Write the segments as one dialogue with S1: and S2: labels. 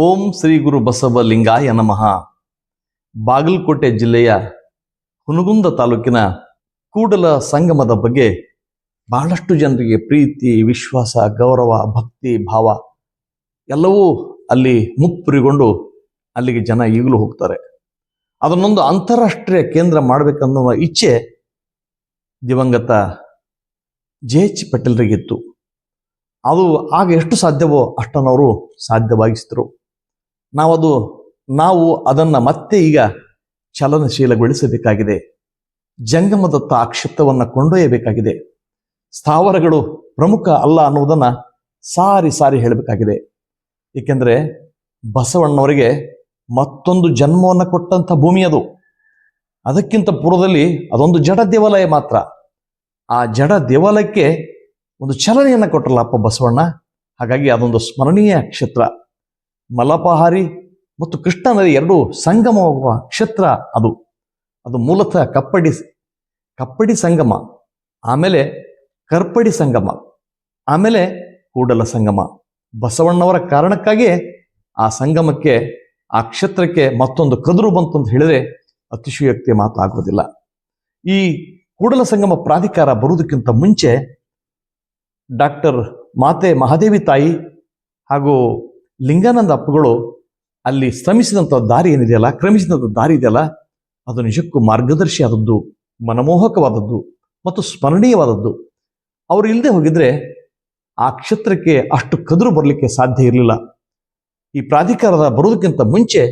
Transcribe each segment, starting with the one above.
S1: ಓಂ ಶ್ರೀ ಗುರು ಬಸವ ಲಿಂಗಾಯ ನಮಃ. ಬಾಗಲಕೋಟೆ ಜಿಲ್ಲೆಯ ಹುನಗುಂದ ತಾಲೂಕಿನ ಕೂಡಲ ಸಂಗಮದ ಬಗ್ಗೆ ಬಹಳಷ್ಟು ಜನರಿಗೆ ಪ್ರೀತಿ, ವಿಶ್ವಾಸ, ಗೌರವ, ಭಕ್ತಿ, ಭಾವ ಎಲ್ಲವೂ ಅಲ್ಲಿ ಮುಪ್ಪುರಿಗೊಂಡು ಅಲ್ಲಿಗೆ ಜನ ಈಗಲೂ ಹೋಗ್ತಾರೆ. ಅದನ್ನೊಂದು ಅಂತಾರಾಷ್ಟ್ರೀಯ ಕೇಂದ್ರ ಮಾಡಬೇಕನ್ನುವ ಇಚ್ಛೆ ದಿವಂಗತ ಜೆ ಎಚ್ ಪಟೇಲ್ರಿಗಿತ್ತು. ಅದು ಆಗ ಎಷ್ಟು ಸಾಧ್ಯವೋ ಅಷ್ಟನ್ನು ಅವರು ಸಾಧ್ಯವಾಗಿಸಿದರು. ನಾವದು, ನಾವು ಅದನ್ನು ಮತ್ತೆ ಈಗ ಚಲನಶೀಲಗೊಳಿಸಬೇಕಾಗಿದೆ. ಜಂಗಮದತ್ತ ಆ ಕೊಂಡೊಯ್ಯಬೇಕಾಗಿದೆ. ಸ್ಥಾವರಗಳು ಪ್ರಮುಖ ಅಲ್ಲ ಅನ್ನುವುದನ್ನು ಸಾರಿ ಸಾರಿ ಹೇಳಬೇಕಾಗಿದೆ. ಏಕೆಂದರೆ ಬಸವಣ್ಣವರಿಗೆ ಮತ್ತೊಂದು ಜನ್ಮವನ್ನು ಕೊಟ್ಟಂಥ ಭೂಮಿ ಅದು. ಅದಕ್ಕಿಂತ ಪೂರ್ವದಲ್ಲಿ ಅದೊಂದು ಜಡ ದೇವಾಲಯ ಮಾತ್ರ. ಆ ಜಡ ದೇವಾಲಯಕ್ಕೆ ಒಂದು ಚಲನೆಯನ್ನು ಕೊಟ್ಟಲ್ಲ ಅಪ್ಪ ಬಸವಣ್ಣ. ಹಾಗಾಗಿ ಅದೊಂದು ಸ್ಮರಣೀಯ ಕ್ಷೇತ್ರ. ಮಲಪಹಾರಿ ಮತ್ತು ಕೃಷ್ಣ ನದಿ ಎರಡು ಸಂಗಮವಾಗುವ ಕ್ಷೇತ್ರ ಅದು. ಅದು ಮೂಲತಃ ಕಪ್ಪಡಿ ಕಪ್ಪಡಿ ಸಂಗಮ, ಆಮೇಲೆ ಕರ್ಪಡಿ ಸಂಗಮ, ಆಮೇಲೆ ಕೂಡಲ ಸಂಗಮ. ಬಸವಣ್ಣವರ ಕಾರಣಕ್ಕಾಗಿಯೇ ಆ ಸಂಗಮಕ್ಕೆ, ಆ ಕ್ಷೇತ್ರಕ್ಕೆ ಮತ್ತೊಂದು ಕದುರು ಬಂತು ಅಂತ ಹೇಳಿದ್ರೆ ಅತಿಶಯೋಕ್ತಿ ಮಾತಾಗೋದಿಲ್ಲ. ಈ ಕೂಡಲ ಸಂಗಮ ಪ್ರಾಧಿಕಾರ ಬರುವುದಕ್ಕಿಂತ ಮುಂಚೆ ಡಾಕ್ಟರ್ ಮಾತೆ ಮಹಾದೇವಿ ತಾಯಿ ಹಾಗೂ ಲಿಂಗಾನಂದ ಅಪ್ಪಗಳು ಅಲ್ಲಿ ಶ್ರಮಿಸಿದಂಥ ದಾರಿ ಏನಿದೆಯಲ್ಲ, ಕ್ರಮಿಸಿದಂಥ ದಾರಿ ಇದೆಯಲ್ಲ, ಅದು ನಿಜಕ್ಕೂ ಮಾರ್ಗದರ್ಶಿ ಆದದ್ದು ಮನಮೋಹಕವಾದದ್ದು ಮತ್ತು ಸ್ಮರಣೀಯವಾದದ್ದು. ಅವರು ಇಲ್ಲದೆ ಹೋಗಿದ್ರೆ ಆ ಕ್ಷೇತ್ರಕ್ಕೆ ಅಷ್ಟು ಕದುರು ಬರಲಿಕ್ಕೆ ಸಾಧ್ಯ ಇರಲಿಲ್ಲ. ಈ ಪ್ರಾಧಿಕಾರದ ಬರೋದಕ್ಕಿಂತ ಮುಂಚೆ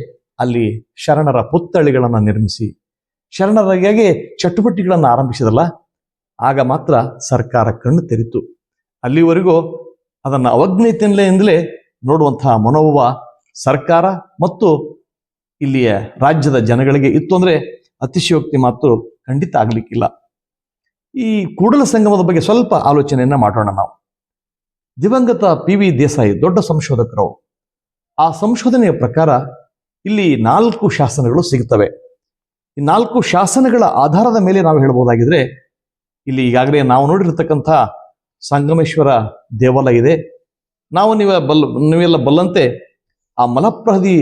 S1: ಅಲ್ಲಿ ಶರಣರ ಪುತ್ತಳಿಗಳನ್ನು ನಿರ್ಮಿಸಿ, ಶರಣರಿಗಾಗಿ ಚಟುವಟಿಕೆಗಳನ್ನು ಆರಂಭಿಸಿದಲ್ಲ, ಆಗ ಮಾತ್ರ ಸರ್ಕಾರ ಕಣ್ಣು ತೆರಿತು ಅಲ್ಲಿವರೆಗೂ ಅದನ್ನು ಅವಜ್ಞತೆಯಿಂದಲೇ ನೋಡುವಂತಹ ಮನೋಭಾವ ಸರ್ಕಾರ ಮತ್ತು ಇಲ್ಲಿಯ ರಾಜ್ಯದ ಜನಗಳಿಗೆ ಇತ್ತು ಅಂದ್ರೆ ಅತಿಶಯೋಕ್ತಿ ಮಾತು ಖಂಡಿತ ಆಗ್ಲಿಕ್ಕಿಲ್ಲ. ಈ ಕೂಡಲ ಸಂಗಮದ ಬಗ್ಗೆ ಸ್ವಲ್ಪ ಆಲೋಚನೆಯನ್ನ ಮಾಡೋಣ ನಾವು. ದಿವಂಗತ ಪಿ ವಿ ದೇಸಾಯಿ ದೊಡ್ಡ ಸಂಶೋಧಕರು. ಆ ಸಂಶೋಧನೆಯ ಪ್ರಕಾರ ಇಲ್ಲಿ ನಾಲ್ಕು ಶಾಸನಗಳು ಸಿಗುತ್ತವೆ. ಈ ನಾಲ್ಕು ಶಾಸನಗಳ ಆಧಾರದ ಮೇಲೆ ನಾವು ಹೇಳಬಹುದಾಗಿದ್ರೆ ಇಲ್ಲಿ ಈಗಾಗಲೇ ನಾವು ನೋಡಿರ್ತಕ್ಕಂಥ ಸಂಗಮೇಶ್ವರ ದೇವಾಲಯ ಇದೆ ನಾವು ನೀವ ಬಲ್, ನೀವೆಲ್ಲ ಬಲ್ಲಂತೆ ಆ ಮಲಪ್ರಹದಿ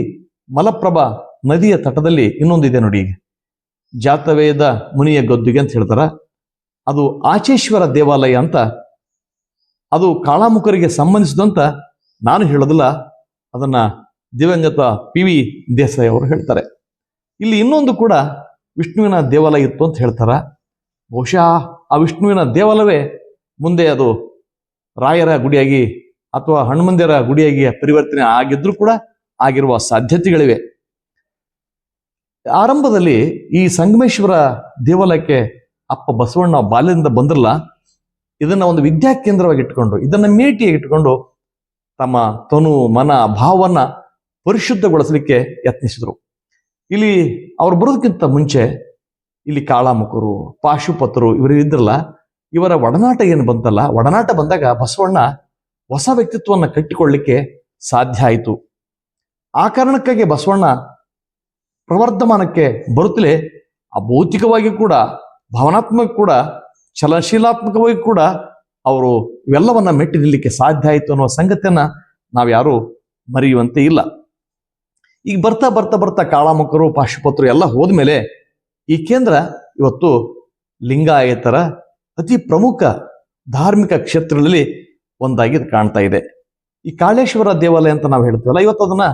S1: ಮಲಪ್ರಭಾ ನದಿಯ ತಟದಲ್ಲಿ ಇನ್ನೊಂದಿದೆ ನೋಡಿ ಈಗ. ಜಾತವೇದ ಮುನಿಯ ಗದ್ದುಗೆ ಅಂತ ಹೇಳ್ತಾರ. ಅದು ಆಚೇಶ್ವರ ದೇವಾಲಯ ಅಂತ, ಅದು ಕಾಳಾಮುಖರಿಗೆ ಸಂಬಂಧಿಸಿದಂತ ನಾನು ಹೇಳೋದಿಲ್ಲ. ಅದನ್ನ ದಿವಂಗತ ಪಿ ವಿ ದೇಸಾಯಿ ಅವರು ಹೇಳ್ತಾರೆ. ಇಲ್ಲಿ ಇನ್ನೊಂದು ಕೂಡ ವಿಷ್ಣುವಿನ ದೇವಾಲಯ ಇತ್ತು ಅಂತ ಹೇಳ್ತಾರ. ಬಹುಶಃ ಆ ವಿಷ್ಣುವಿನ ದೇವಾಲಯವೇ ಮುಂದೆ ಅದು ರಾಯರ ಗುಡಿಯಾಗಿ ಅಥವಾ ಹನುಮಂದಿರ ಗುಡಿಯಾಗಿ ಪರಿವರ್ತನೆ ಆಗಿದ್ರೂ ಕೂಡ ಆಗಿರುವ ಸಾಧ್ಯತೆಗಳಿವೆ. ಆರಂಭದಲ್ಲಿ ಈ ಸಂಗಮೇಶ್ವರ ದೇವಾಲಯಕ್ಕೆ ಅಪ್ಪ ಬಸವಣ್ಣ ಬಾಲ್ಯದಿಂದ ಬಂದ್ರಲ್ಲ, ಇದನ್ನ ಒಂದು ವಿದ್ಯಾ ಕೇಂದ್ರವಾಗಿ ಇಟ್ಕೊಂಡು, ಇದನ್ನ ಮೇಟಿಯಾಗಿ ಇಟ್ಕೊಂಡು ತಮ್ಮ ತನು ಮನ ಭಾವವನ್ನ ಪರಿಶುದ್ಧಗೊಳಿಸಲಿಕ್ಕೆ ಯತ್ನಿಸಿದ್ರು. ಇಲ್ಲಿ ಅವ್ರು ಬರೋದಕ್ಕಿಂತ ಮುಂಚೆ ಇಲ್ಲಿ ಕಾಳಾಮುಖರು, ಪಾಶುಪತರು ಇವರು ಇದ್ರಲ್ಲ, ಇವರ ಒಡನಾಟ ಏನು ಬಂತಲ್ಲ, ಒಡನಾಟ ಬಂದಾಗ ಬಸವಣ್ಣ ಹೊಸ ವ್ಯಕ್ತಿತ್ವವನ್ನು ಕಟ್ಟಿಕೊಳ್ಳಿಕ್ಕೆ ಸಾಧ್ಯ ಆಯಿತು. ಆ ಕಾರಣಕ್ಕಾಗಿ ಬಸವಣ್ಣ ಪ್ರವರ್ಧಮಾನಕ್ಕೆ ಬರುತ್ತಲೇ ಆ ಭೌತಿಕವಾಗಿ ಕೂಡ, ಭಾವನಾತ್ಮಕ ಕೂಡ, ಚಲನಶೀಲಾತ್ಮಕವಾಗಿ ಕೂಡ ಅವರು ಇವೆಲ್ಲವನ್ನ ಮೆಟ್ಟಿ ನಿಲ್ಲಕ್ಕೆ ಸಾಧ್ಯ ಆಯಿತು ಅನ್ನುವ ಸಂಗತಿಯನ್ನ ನಾವು ಯಾರು ಮರೆಯುವಂತೆ ಇಲ್ಲ. ಈಗ ಬರ್ತಾ ಬರ್ತಾ ಬರ್ತಾ ಕಾಳಾಮುಖರು, ಪಾಶುಪತ್ರು ಎಲ್ಲ ಹೋದ್ಮೇಲೆ ಈ ಕೇಂದ್ರ ಇವತ್ತು ಲಿಂಗಾಯತರ ಅತಿ ಪ್ರಮುಖ ಧಾರ್ಮಿಕ ಕ್ಷೇತ್ರಗಳಲ್ಲಿ ಒಂದಾಗಿ ಇದು ಕಾಣ್ತಾ ಇದೆ. ಈ ಕಾಳೇಶ್ವರ ದೇವಾಲಯ ಅಂತ ನಾವು ಹೇಳ್ತೇವಲ್ಲ, ಇವತ್ತು ಅದನ್ನ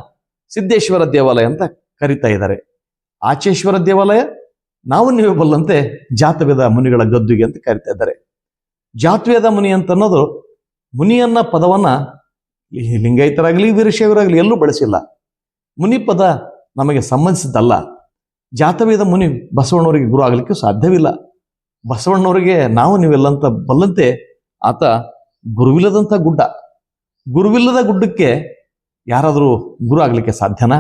S1: ಸಿದ್ದೇಶ್ವರ ದೇವಾಲಯ ಅಂತ ಕರಿತಾ ಇದ್ದಾರೆ. ಆಚೇಶ್ವರ ದೇವಾಲಯ, ನಾವು ನೀವು ಬಲ್ಲಂತೆ ಜಾತವೇದ ಮುನಿಗಳ ಗದ್ದುಗೆ ಅಂತ ಕರಿತಾ ಇದ್ದಾರೆ. ಜಾತವೇದ ಮುನಿ ಅಂತ ಅನ್ನೋದು ಮುನಿಯನ್ನ ಪದವನ್ನ ಲಿಂಗಾಯತರಾಗಲಿ, ವೀರಶೈವರಾಗಲಿ ಎಲ್ಲೂ ಬಳಸಿಲ್ಲ. ಮುನಿ ಪದ ನಮಗೆ ಸಂಬಂಧಿಸಿದ್ದಲ್ಲ. ಜಾತವೇದ ಮುನಿ ಬಸವಣ್ಣವರಿಗೆ ಗುರು ಆಗಲಿಕ್ಕೆ ಸಾಧ್ಯವಿಲ್ಲ. ಬಸವಣ್ಣವರಿಗೆ ನಾವು ನೀವೆಲ್ಲಂತ ಬಲ್ಲಂತೆ ಆತ ಗುರುವಿಲ್ಲದಂಥ ಗುಡ್ಡ. ಗುರುವಿಲ್ಲದ ಗುಡ್ಡಕ್ಕೆ ಯಾರಾದರೂ ಗುರು ಆಗಲಿಕ್ಕೆ ಸಾಧ್ಯನಾ?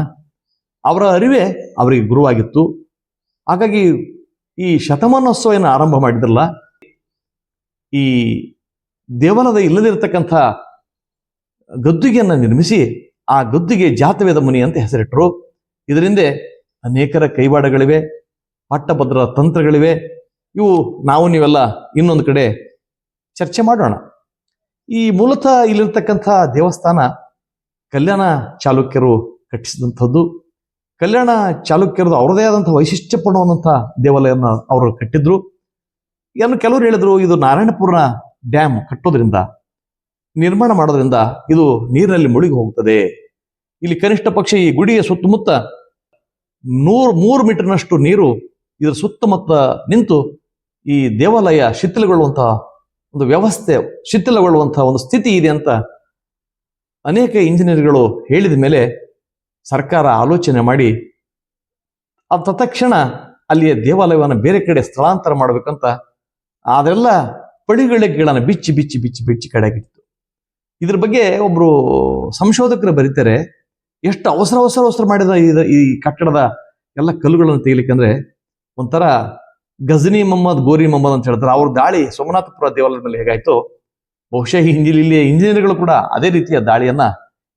S1: ಅವರ ಅರಿವೇ ಅವರಿಗೆ ಗುರುವಾಗಿತ್ತು. ಹಾಗಾಗಿ ಈ ಶತಮಾನೋತ್ಸವ ಏನು ಆರಂಭ ಮಾಡಿದ್ರಲ್ಲ, ಈ ದೇವಾಲಯದ ಇಲ್ಲದಿರತಕ್ಕಂಥ ಗದ್ದುಗೆಯನ್ನು ನಿರ್ಮಿಸಿ ಆ ಗದ್ದುಗೆ ಜಾತವೇದ ಮುನಿ ಅಂತ ಹೆಸರಿಟ್ಟರು ಇದರಿಂದ ಅನೇಕರ ಕೈವಾಡಗಳಿವೆ, ಪಟ್ಟಭದ್ರ ತಂತ್ರಗಳಿವೆ. ಇವು ನಾವು ನೀವೆಲ್ಲ ಇನ್ನೊಂದು ಕಡೆ ಚರ್ಚೆ ಮಾಡೋಣ. ಈ ಮೂಲತಃ ಇಲ್ಲಿರ್ತಕ್ಕಂಥ ದೇವಸ್ಥಾನ ಕಲ್ಯಾಣ ಚಾಲುಕ್ಯರು ಕಟ್ಟಿಸಿದಂಥದ್ದು. ಕಲ್ಯಾಣ ಚಾಲುಕ್ಯರದು ಅವರದೇ ಆದಂಥ ವೈಶಿಷ್ಟ್ಯಪೂರ್ಣವಾದಂಥ ದೇವಾಲಯನ ಅವರು ಕಟ್ಟಿದ್ರು. ಏನು ಕೆಲವರು ಹೇಳಿದ್ರು, ಇದು ನಾರಾಯಣಪುರನ ಡ್ಯಾಮ್ ಕಟ್ಟೋದ್ರಿಂದ, ನಿರ್ಮಾಣ ಮಾಡೋದ್ರಿಂದ ಇದು ನೀರಿನಲ್ಲಿ ಮುಳುಗಿ ಹೋಗುತ್ತದೆ ಇಲ್ಲಿ ಕನಿಷ್ಠ ಪಕ್ಷ ಈ ಗುಡಿಯ ಸುತ್ತಮುತ್ತ ನೂರು, ಮೂರು ಮೀಟರ್ನಷ್ಟು ನೀರು ಇದರ ಸುತ್ತಮುತ್ತ ನಿಂತು ಈ ದೇವಾಲಯ ಶಿಥಿಲಗೊಳ್ಳುವಂತಹ ಒಂದು ವ್ಯವಸ್ಥೆ ಶಿಥಿಲಗೊಳ್ಳುವಂತಹ ಒಂದು ಸ್ಥಿತಿ ಇದೆ ಅಂತ ಅನೇಕ ಇಂಜಿನಿಯರ್ಗಳು ಹೇಳಿದ ಮೇಲೆ ಸರ್ಕಾರ ಆಲೋಚನೆ ಮಾಡಿ ಆ ತತ್ಕ್ಷಣ ಅಲ್ಲಿಯ ದೇವಾಲಯವನ್ನು ಬೇರೆ ಕಡೆ ಸ್ಥಳಾಂತರ ಮಾಡಬೇಕಂತ ಅದೆಲ್ಲ ಪಡಿಗಳಿಗೆಗಳನ್ನು ಬಿಚ್ಚಿ ಬಿಚ್ಚಿ ಬಿಚ್ಚಿ ಬಿಚ್ಚಿ ಕಡೆಗಿತ್ತು ಇದ್ರ ಬಗ್ಗೆ ಒಬ್ರು ಸಂಶೋಧಕರು ಬರೀತಾರೆ, ಎಷ್ಟು ಅವಸರ ಅವಸರ ಅವಸರ ಮಾಡಿದ ಈ ಕಟ್ಟಡದ ಎಲ್ಲ ಕಲ್ಲುಗಳನ್ನು ತೆಗಿಲಿಕ್ಕೆ ಅಂದ್ರೆ ಒಂಥರ ಗಜನಿ ಮೊಹಮ್ಮದ್, ಗೋರಿ ಮೊಹಮ್ಮದ್ ಅಂತ ಹೇಳ್ತಾರೆ. ಅವ್ರ ದಾಳಿ ಸೋಮನಾಥಪುರ ದೇವಾಲಯದ ಮೇಲೆ ಹೇಗಾಯ್ತು? ಬಹುಶಃ ಹಿಂದಿ ಇಂಜಿ ಇಲ್ಲಿಯ ಇಂಜಿನಿಯರ್ಗಳು ಕೂಡ ಅದೇ ರೀತಿಯ ದಾಳಿಯನ್ನ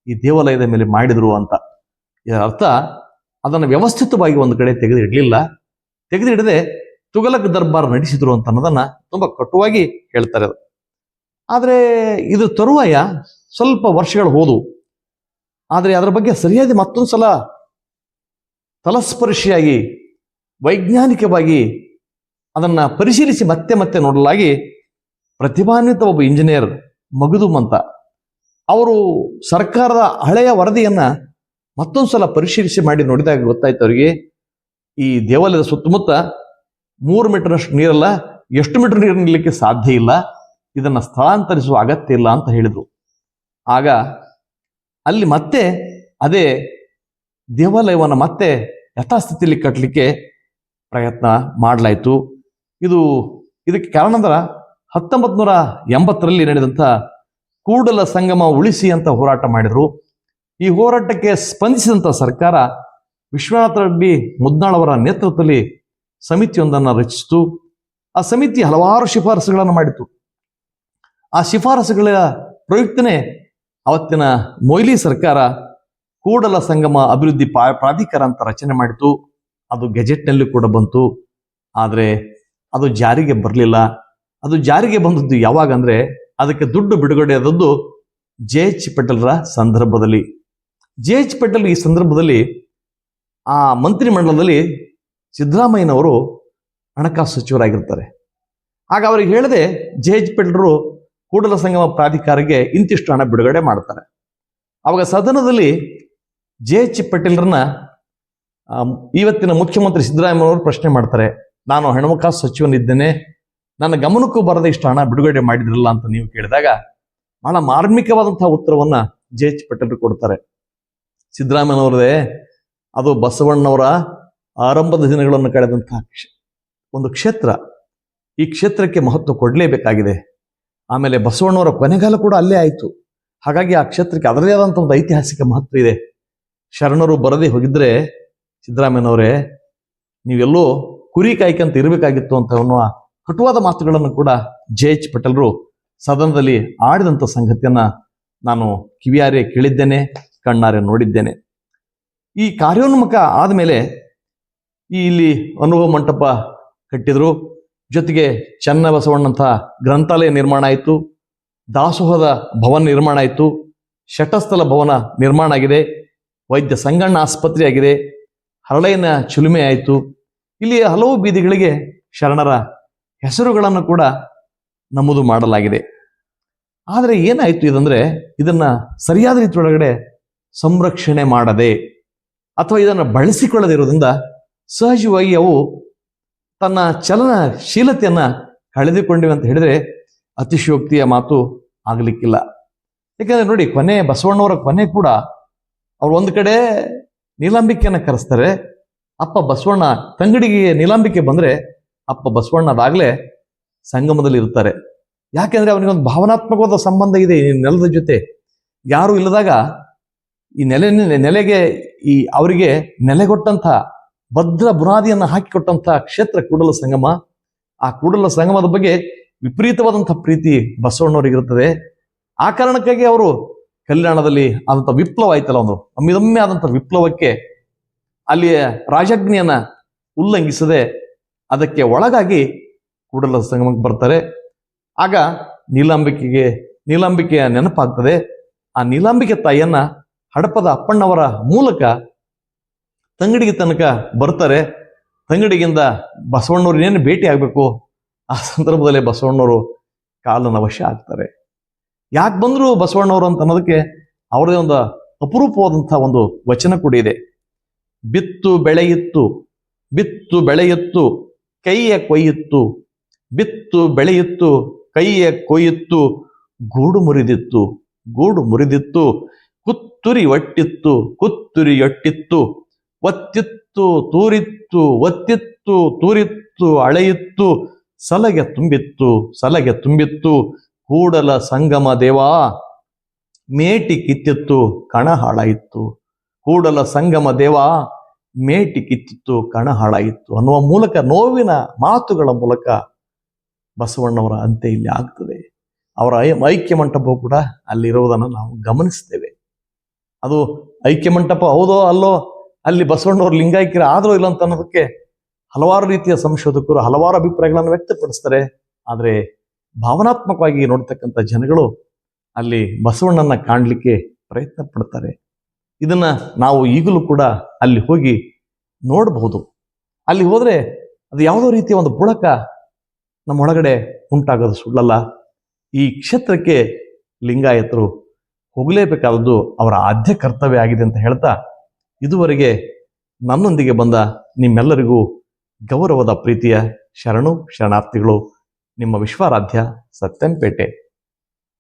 S1: ಈ ದೇವಾಲಯದ ಮೇಲೆ ಮಾಡಿದ್ರು ಅಂತ. ಇದರ ಅರ್ಥ, ಅದನ್ನು ವ್ಯವಸ್ಥಿತವಾಗಿ ಒಂದು ಕಡೆ ತೆಗೆದು ಇಡಲಿಲ್ಲ ತೆಗೆದು ಹಿಡದೆ ತುಗಲಕ್ ದರ್ಬಾರ್ ನಡೆಸಿದ್ರು ಅಂತ ಅನ್ನೋದನ್ನ ತುಂಬಾ ಕಟುವಾಗಿ ಹೇಳ್ತಾರೆ ಅದು. ಆದ್ರೆ ಇದು ತರುವಾಯ ಸ್ವಲ್ಪ ವರ್ಷಗಳು ಹೋದವು. ಆದರೆ ಅದರ ಬಗ್ಗೆ ಸರಿಯಾದ ಮತ್ತೊಂದು ಸಲ ತಲಸ್ಪರ್ಶಿಯಾಗಿ, ವೈಜ್ಞಾನಿಕವಾಗಿ ಅದನ್ನ ಪರಿಶೀಲಿಸಿ ಮತ್ತೆ ಮತ್ತೆ ನೋಡಲಾಗಿ ಪ್ರತಿಭಾನ್ವಿತ ಒಬ್ಬ ಇಂಜಿನಿಯರ್ ಮಗದುಮ್ ಅಂತ ಅವರು ಸರ್ಕಾರದ ಹಳೆಯ ವರದಿಯನ್ನ ಮತ್ತೊಂದು ಸಲ ಪರಿಶೀಲಿಸಿ ಮಾಡಿ ನೋಡಿದಾಗ ಗೊತ್ತಾಯ್ತು ಅವರಿಗೆ, ಈ ದೇವಾಲಯದ ಸುತ್ತಮುತ್ತ ಮೂರು ಮೀಟರ್ನಷ್ಟು ನೀರಲ್ಲ, ಎಷ್ಟು ಮೀಟರ್ ನೀರು ನಿಲ್ಲಕ್ಕೆ ಸಾಧ್ಯ ಇಲ್ಲ, ಇದನ್ನು ಸ್ಥಳಾಂತರಿಸುವ ಅಗತ್ಯ ಇಲ್ಲ ಅಂತ ಹೇಳಿದರು. ಆಗ ಅಲ್ಲಿ ಮತ್ತೆ ಅದೇ ದೇವಾಲಯವನ್ನು ಮತ್ತೆ ಯಥಾಸ್ಥಿತಿಯಲ್ಲಿ ಕಟ್ಟಲಿಕ್ಕೆ ಪ್ರಯತ್ನ ಮಾಡಲಾಯಿತು. ಇದು ಇದಕ್ಕೆ ಕಾರಣ ಅಂದ್ರೆ ಹತ್ತೊಂಬತ್ತು ನೂರ ಎಂಬತ್ತರಲ್ಲಿ ನಡೆದಂಥ ಕೂಡಲ ಸಂಗಮ ಉಳಿಸಿ ಅಂತ ಹೋರಾಟ ಮಾಡಿದ್ರು. ಈ ಹೋರಾಟಕ್ಕೆ ಸ್ಪಂದಿಸಿದಂಥ ಸರ್ಕಾರ ವಿಶ್ವನಾಥ ರೆಡ್ಡಿ ಮುದ್ನಾಳವರ ನೇತೃತ್ವದಲ್ಲಿ ಸಮಿತಿಯೊಂದನ್ನು ರಚಿಸಿತು. ಆ ಸಮಿತಿ ಹಲವಾರು ಶಿಫಾರಸುಗಳನ್ನು ಮಾಡಿತು ಆ ಶಿಫಾರಸುಗಳ ಪ್ರಯುಕ್ತನೇ ಅವತ್ತಿನ ಮೊಯ್ಲಿ ಸರ್ಕಾರ ಕೂಡಲ ಸಂಗಮ ಅಭಿವೃದ್ಧಿ ಪ್ರಾಧಿಕಾರ ಅಂತ ರಚನೆ ಮಾಡಿತು ಅದು ಗೆಜೆಟ್ನಲ್ಲಿ ಕೂಡ ಬಂತು. ಆದರೆ ಅದು ಜಾರಿಗೆ ಬರಲಿಲ್ಲ. ಅದು ಜಾರಿಗೆ ಬಂದದ್ದು ಯಾವಾಗ ಅಂದರೆ ಅದಕ್ಕೆ ದುಡ್ಡು ಬಿಡುಗಡೆ ಆದದ್ದು ಜೆ ಎಚ್ ಪಟೇಲ್ರ ಸಂದರ್ಭದಲ್ಲಿ. ಜೆ ಎಚ್ ಪಟೇಲ್ ಈ ಸಂದರ್ಭದಲ್ಲಿ ಆ ಮಂತ್ರಿಮಂಡಲದಲ್ಲಿ ಸಿದ್ದರಾಮಯ್ಯನವರು ಹಣಕಾಸು ಸಚಿವರಾಗಿರ್ತಾರೆ. ಆಗ ಅವರಿಗೆ ಹೇಳದೆ ಜೆ ಎಚ್ ಪಟೇಲ್ರು ಕೂಡಲ ಸಂಗಮ ಪ್ರಾಧಿಕಾರಕ್ಕೆ ಇಂತಿಷ್ಟು ಹಣ ಬಿಡುಗಡೆ ಮಾಡ್ತಾರೆ. ಅವಾಗ ಸದನದಲ್ಲಿ ಜೆ ಎಚ್ ಪಟೇಲ್ರನ್ನ ಇವತ್ತಿನ ಮುಖ್ಯಮಂತ್ರಿ ಸಿದ್ದರಾಮಯ್ಯನವರು ಪ್ರಶ್ನೆ ಮಾಡ್ತಾರೆ. ನಾನು ಹಣಕಾಸು ಸಚಿವನಿದ್ದೇನೆ. ನನ್ನ ಗಮನಕ್ಕೂ ಬರದೆ ಇಷ್ಟು ಹಣ ಬಿಡುಗಡೆ ಮಾಡಿದ್ರಲ್ಲ ಅಂತ ನೀವು ಕೇಳಿದಾಗ ಬಹಳ ಮಾರ್ಮಿಕವಾದಂತಹ ಉತ್ತರವನ್ನ ಜೆ ಎಚ್ ಪಟೇಲ್ ಕೊಡ್ತಾರೆ. ಸಿದ್ದರಾಮಯ್ಯನವರದೇ, ಅದು ಬಸವಣ್ಣವರ ಆರಂಭದ ದಿನಗಳನ್ನು ಕಳೆದಂತಹ ಒಂದು ಕ್ಷೇತ್ರ. ಈ ಕ್ಷೇತ್ರಕ್ಕೆ ಮಹತ್ವ ಕೊಡಲೇಬೇಕಾಗಿದೆ. ಆಮೇಲೆ ಬಸವಣ್ಣವರ ಕೊನೆಗಾಲ ಕೂಡ ಅಲ್ಲೇ ಆಯಿತು. ಹಾಗಾಗಿ ಆ ಕ್ಷೇತ್ರಕ್ಕೆ ಅದರದೇ ಆದಂಥ ಒಂದು ಐತಿಹಾಸಿಕ ಮಹತ್ವ ಇದೆ. ಶರಣರು ಬರದೇ ಹೋಗಿದ್ರೆ ಸಿದ್ದರಾಮಯ್ಯನವರೇ, ನೀವೆಲ್ಲೋ ಕುರಿ ಕಾಯ್ಕಂತ ಇರಬೇಕಾಗಿತ್ತು ಅಂತ ಅನ್ನುವ ಕಟುವಾದ ಮಾತುಗಳನ್ನು ಕೂಡ ಜೆ ಎಚ್ ಪಟೇಲ್ರು ಸದನದಲ್ಲಿ ಆಡಿದಂಥ ಸಂಗತಿಯನ್ನ ನಾನು ಕಿವಿಯಾರೆ ಕೇಳಿದ್ದೇನೆ, ಕಣ್ಣಾರೆ ನೋಡಿದ್ದೇನೆ. ಈ ಕಾರ್ಯೋನ್ಮುಖ ಆದಮೇಲೆ ಈ ಇಲ್ಲಿ ಅನುಭವ ಮಂಟಪ ಕಟ್ಟಿದ್ರು. ಜೊತೆಗೆ ಚನ್ನ ಬಸವಣ್ಣಂಥ ಗ್ರಂಥಾಲಯ ನಿರ್ಮಾಣ ಆಯಿತು. ದಾಸೋಹದ ಭವನ ನಿರ್ಮಾಣ ಆಯಿತು. ಶಟಸ್ಥಲ ಭವನ ನಿರ್ಮಾಣ ಆಗಿದೆ. ವೈದ್ಯ ಸಂಗಣ್ಣ ಆಸ್ಪತ್ರೆ ಆಗಿದೆ. ಹರಳೆಯನ ಚುಲುಮೆ ಆಯಿತು. ಇಲ್ಲಿ ಹಲವು ಬೀದಿಗಳಿಗೆ ಶರಣರ ಹೆಸರುಗಳನ್ನು ಕೂಡ ನಮೂದು ಮಾಡಲಾಗಿದೆ. ಆದರೆ ಏನಾಯಿತು ಇದಂದ್ರೆ ಇದನ್ನ ಸರಿಯಾದ ರೀತಿಯೊಳಗಡೆ ಸಂರಕ್ಷಣೆ ಮಾಡದೆ ಅಥವಾ ಇದನ್ನು ಬಳಸಿಕೊಳ್ಳದಿರೋದ್ರಿಂದ ಸಹಜವಾಗಿ ಅವು ತನ್ನ ಚಲನಶೀಲತೆಯನ್ನ ಕಳೆದುಕೊಂಡಿವೆ ಅಂತ ಹೇಳಿದ್ರೆ ಅತಿಶಯೋಕ್ತಿಯ ಮಾತು ಆಗಲಿಕ್ಕಿಲ್ಲ. ಯಾಕಂದ್ರೆ ನೋಡಿ, ಕೊನೆ ಬಸವಣ್ಣವರ ಕೊನೆ ಕೂಡ ಅವ್ರು ಒಂದು ಕಡೆ ನೀಲಾಂಬಿಕೆಯನ್ನ ಕರೆಸ್ತಾರೆ ಅಪ್ಪ ಬಸವಣ್ಣ ತಂಗಡಿಗೆ ನಿಲಾಂಬಿಕೆ ಬಂದ್ರೆ ಅಪ್ಪ ಬಸವಣ್ಣ ಅದಾಗಲೇ ಸಂಗಮದಲ್ಲಿ ಇರ್ತಾರೆ. ಯಾಕೆಂದ್ರೆ ಅವನಿಗೊಂದು ಭಾವನಾತ್ಮಕವಾದ ಸಂಬಂಧ ಇದೆ ಈ ನೆಲದ ಜೊತೆ. ಯಾರು ಇಲ್ಲದಾಗ ಈ ನೆಲೆ ನೆಲೆಗೆ ಈ ಅವರಿಗೆ ನೆಲೆಗೊಟ್ಟಂಥ ಭದ್ರ ಬುನಾದಿಯನ್ನು ಹಾಕಿಕೊಟ್ಟಂಥ ಕ್ಷೇತ್ರ ಕೂಡಲ ಸಂಗಮ. ಆ ಕೂಡಲ ಸಂಗಮದ ಬಗ್ಗೆ ವಿಪರೀತವಾದಂಥ ಪ್ರೀತಿ ಬಸವಣ್ಣವರಿಗಿರುತ್ತದೆ. ಆ ಕಾರಣಕ್ಕಾಗಿ ಅವರು ಕಲ್ಯಾಣದಲ್ಲಿ ಆದಂಥ ವಿಪ್ಲವ ಆಯ್ತಲ್ಲ ಒಂದು ಒಮ್ಮಿದೊಮ್ಮೆ ಆದಂಥ ವಿಪ್ಲವಕ್ಕೆ ಅಲ್ಲಿಯ ರಾಜಜ್ಞೆಯನ್ನ ಉಲ್ಲಂಘಿಸದೆ ಅದಕ್ಕೆ ಒಳಗಾಗಿ ಕೂಡಲ ಸಂಗಮಕ್ಕೆ ಬರ್ತಾರೆ. ಆಗ ನೀಲಾಂಬಿಕೆಗೆ, ನೀಲಾಂಬಿಕೆಯ ನೆನಪಾಗ್ತದೆ. ಆ ನೀಲಾಂಬಿಕೆ ತಾಯಿಯನ್ನ ಹಡಪದ ಅಪ್ಪಣ್ಣವರ ಮೂಲಕ ತಂಗಡಿಗೆ ತನಕ ಬರ್ತಾರೆ. ತಂಗಡಿಗಿಂದ ಬಸವಣ್ಣವ್ರು ಏನು ಭೇಟಿ ಆಗಬೇಕು? ಆ ಸಂದರ್ಭದಲ್ಲಿ ಬಸವಣ್ಣವರು ಕಾಲನ ವಶ ಆಗ್ತಾರೆ. ಯಾಕೆ ಬಂದ್ರು ಬಸವಣ್ಣವರು ಅಂತ ಅನ್ನೋದಕ್ಕೆ ಅವರದೇ ಒಂದು ಅಪರೂಪವಾದಂಥ ಒಂದು ವಚನ ಕೂಡ ಇದೆ. ಬಿತ್ತು ಬೆಳೆಯಿತ್ತು ಬಿತ್ತು ಬೆಳೆಯಿತ್ತು, ಕೈಯ ಕೊಯ್ಯಿತ್ತು, ಬಿತ್ತು ಬೆಳೆಯಿತ್ತು, ಕೈಯ ಕೊಯ್ಯಿತ್ತು, ಗೂಡು ಮುರಿದಿತ್ತು ಗೂಡು ಮುರಿದಿತ್ತು, ಕುತ್ತುರಿ ಒಟ್ಟಿತ್ತು ಕುತ್ತುರಿ ಒಟ್ಟಿತ್ತು ಒತ್ತಿತ್ತು, ತೂರಿತ್ತು ಒತ್ತಿತ್ತು, ತೂರಿತ್ತು, ಅಳೆಯಿತ್ತು, ಸಲಗೆ ತುಂಬಿತ್ತು ಸಲಗೆ ತುಂಬಿತ್ತು, ಕೂಡಲ ಸಂಗಮ ದೇವಾ, ಮೇಟಿ ಕಿತ್ತಿತ್ತು, ಕಣ ಹಾಳಾಯಿತು ಕೂಡಲ ಸಂಗಮ ದೇವ ಮೇಟಿ ಕಿತ್ತಿತ್ತು, ಕಣ ಹಾಳಾಗಿತ್ತು ಅನ್ನುವ ಮೂಲಕ ನೋವಿನ ಮಾತುಗಳ ಮೂಲಕ ಬಸವಣ್ಣವರ ಅಂತ್ಯ ಇಲ್ಲಿ ಆಗ್ತದೆ. ಅವರ ಐಕ್ಯ ಮಂಟಪವು ಕೂಡ ಅಲ್ಲಿರುವುದನ್ನು ನಾವು ಗಮನಿಸ್ತೇವೆ. ಅದು ಐಕ್ಯ ಮಂಟಪ ಹೌದೋ ಅಲ್ಲೋ, ಅಲ್ಲಿ ಬಸವಣ್ಣವ್ರ ಲಿಂಗಾಯಕರ ಆದರೂ ಇಲ್ಲ ಅಂತ ಅನ್ನೋದಕ್ಕೆ ಹಲವಾರು ರೀತಿಯ ಸಂಶೋಧಕರು ಹಲವಾರು ಅಭಿಪ್ರಾಯಗಳನ್ನು ವ್ಯಕ್ತಪಡಿಸ್ತಾರೆ. ಆದರೆ ಭಾವನಾತ್ಮಕವಾಗಿ ನೋಡ್ತಕ್ಕಂಥ ಜನಗಳು ಅಲ್ಲಿ ಬಸವಣ್ಣನ ಕಾಣಲಿಕ್ಕೆ ಪ್ರಯತ್ನ ಪಡ್ತಾರೆ. ಇದನ್ನ ನಾವು ಈಗಲೂ ಕೂಡ ಅಲ್ಲಿ ಹೋಗಿ ನೋಡಬಹುದು. ಅಲ್ಲಿ ಹೋದ್ರೆ ಅದು ಯಾವುದೋ ರೀತಿಯ ಒಂದು ಪುಳಕ ನಮ್ಮ ಒಳಗಡೆ ಉಂಟಾಗೋದು ಸುಳ್ಳಲ್ಲ. ಈ ಕ್ಷೇತ್ರಕ್ಕೆ ಲಿಂಗಾಯತರು ಹೋಗಲೇಬೇಕಾದದ್ದು ಅವರ ಆದ್ಯ ಕರ್ತವ್ಯ ಆಗಿದೆ ಅಂತ ಹೇಳ್ತಾ ಇದುವರೆಗೆ ನನ್ನೊಂದಿಗೆ ಬಂದ ನಿಮ್ಮೆಲ್ಲರಿಗೂ ಗೌರವದ ಪ್ರೀತಿಯ ಶರಣು, ಶರಣಾರ್ಥಿಗಳು, ನಿಮ್ಮ ವಿಶ್ವಾರಾಧ್ಯ ಸತ್ಯಂಪೇಟೆ.